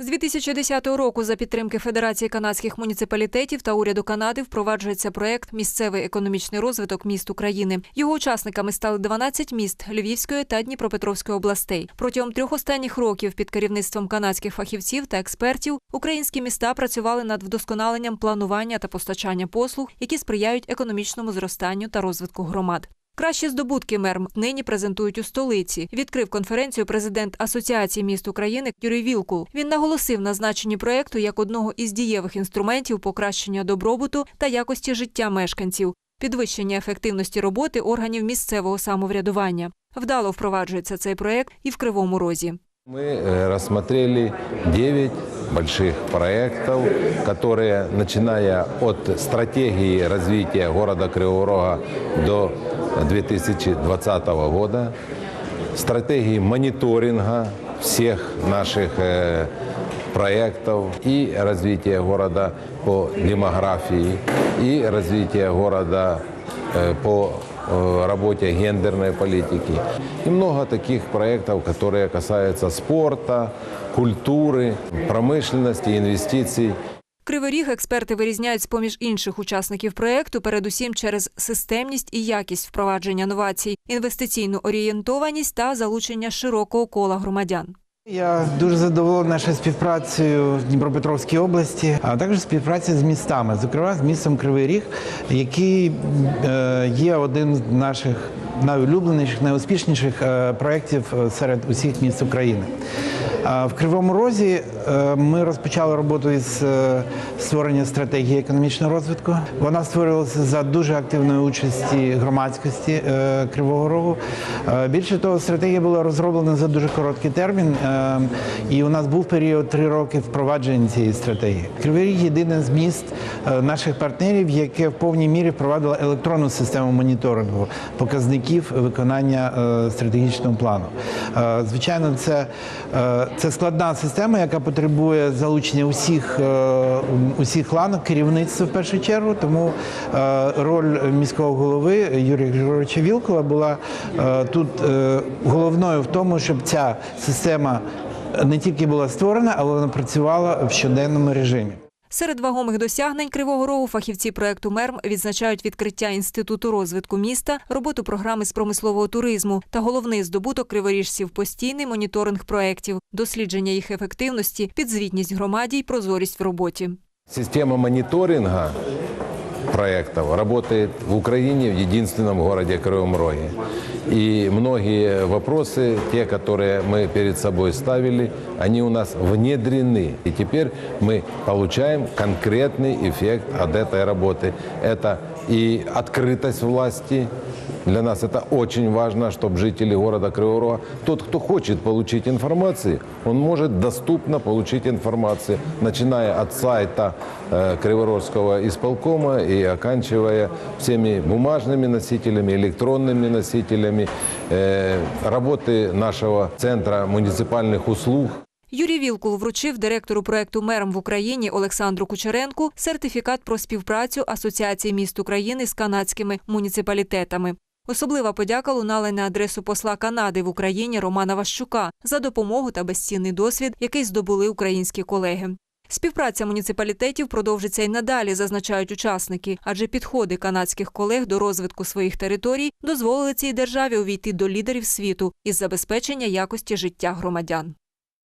З 2010 року за підтримки Федерації канадських муніципалітетів та уряду Канади впроваджується проект Місцевий економічний розвиток міст України. Його учасниками стали 12 міст Львівської та Дніпропетровської областей. Протягом трьох останніх років під керівництвом канадських фахівців та експертів українські міста працювали над вдосконаленням планування та постачання послуг, які сприяють економічному зростанню та розвитку громад. Кращі здобутки мерм нині презентують у столиці. Відкрив конференцію президент Асоціації міст України Юрій Вілкул. Він наголосив на значенні проекту як одного із дієвих інструментів покращення добробуту та якості життя мешканців, підвищення ефективності роботи органів місцевого самоврядування. Вдало впроваджується цей проект і в Кривому Розі. Мы э, рассмотрели 9 больших проектов, которые, начиная от стратегии развития города Кривого Рога до 2020 года, стратегии мониторинга всех наших э, проектов и развития города по демографии, и развития города э, по э, работе гендерной политики. И много таких проектов, которые касаются спорта, культуры, промышленности, инвестиций. Кривий Ріг експерти вирізняють з-поміж інших учасників проекту, передусім через системність і якість впровадження новацій, інвестиційну орієнтованість та залучення широкого кола громадян. Я дуже задоволений нашою співпрацею в Дніпропетровській області, а також співпраці з містами, зокрема з містом Кривий Ріг, який е, є один з наших найулюбленіших, найуспішніших е, проєктів е, серед усіх міст України. В Кривому Розі е, ми розпочали роботу із створення стратегії економічного розвитку. Вона створювалася за дуже активної участі громадськості Кривого Рогу. Більше того, стратегія була розроблена за дуже короткий термін, і у нас був період три роки впровадження цієї стратегії. Кривий Ріг єдине з міст наших партнерів, яке в повній мірі впровадило електронну систему моніторингу показників виконання е, стратегічного плану. Е, Звичайно, це, е, це складна система, яка потребує залучення усіх, усіх ланок керівництва в першу чергу. Тому роль міського голови Юрія Григоровича Вілкова була тут головною в тому, щоб ця система не тільки була створена, але вона працювала в щоденному режимі. Серед вагомих досягнень Кривого Рогу фахівці проекту МЕРМ відзначають відкриття інституту розвитку міста, роботу програми з промислового туризму та головний здобуток криворіжців постійний моніторинг проєктів, дослідження їх ефективності, підзвітність громаді й прозорість в роботі. Система мониторинга проектов работает в Украине, в единственном городе Кривом Роге. И многие вопросы, те, которые мы перед собой ставили, они у нас внедрены. И теперь мы получаем конкретный эффект от этой работы. Это и открытость власти, для нас это очень важно, чтобы жители города Кривого Рога, тот, кто хочет получить информацию, он может доступно получить информацию, начиная от сайта э, Криворожского исполкома и оканчивая всеми бумажными носителями, электронными носителями, э, работы нашего центра муниципальных услуг. Юрій Вілкул вручив директору проекту мерам в Україні Олександру Кучеренку сертифікат про співпрацю Асоціації міст України з канадськими муніципалітетами. Особлива подяка лунала на адресу посла Канади в Україні Романа Ващука за допомогу та безцінний досвід, який здобули українські колеги. Співпраця муніципалітетів продовжиться й надалі, зазначають учасники, адже підходи канадських колег до розвитку своїх територій дозволили цій державі увійти до лідерів світу із забезпечення якості життя громадян.